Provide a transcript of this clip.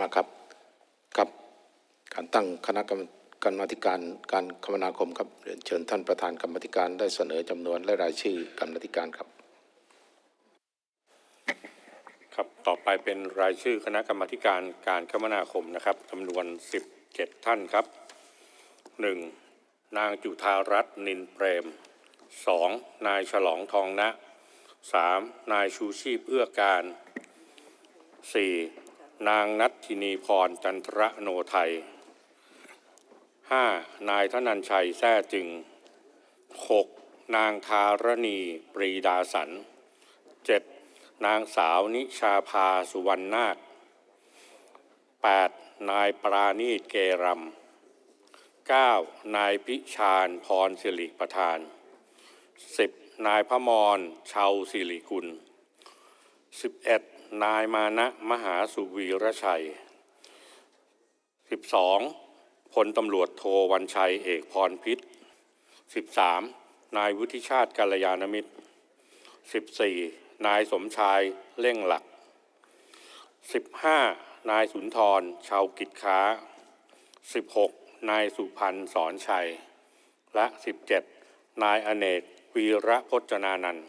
มากครับครับ การตั้งคณะกรรมการมาธิการการคมนาคมครับเรียนเชิญท่านประธานกรรมธิการได้เสนอจำนวนและรายชื่อกรรมธิการครับ ครับต่อไปเป็นรายชื่อคณะกรรมาธิการการคมนาคมนะครับจำนวน 17 ท่านครับ 1. นางจุธารัตน์นินเปรม 2. นายฉลองทองนะ 3. นายชูชีพเอื้อการ 4. นางนัทธินีพรจันทระโนไทย 5. นายธนันชัยแท้จึง 6. นางทารณีปรีดาสัน 7. นางสาวนิชาภาสุวรรณนาค 8. นายปราณีตเกรัม 9. นายพิชาญพรสิริประธาน 10. นายพมรชาวสิริกุล 11. นายมานะมหาสุวีรชัย 12. พลตำรวจโทวันชัยเอกพรพิษ 13. นายวุฒิชาติกัลยาณมิตร 14. นายสมชายเล่งหลัก 15. นายสุนทร ชาวกิจค้า 16. นายสุพันธ์สอนชัย และ 17. นายอเนกวีระพจนานันท์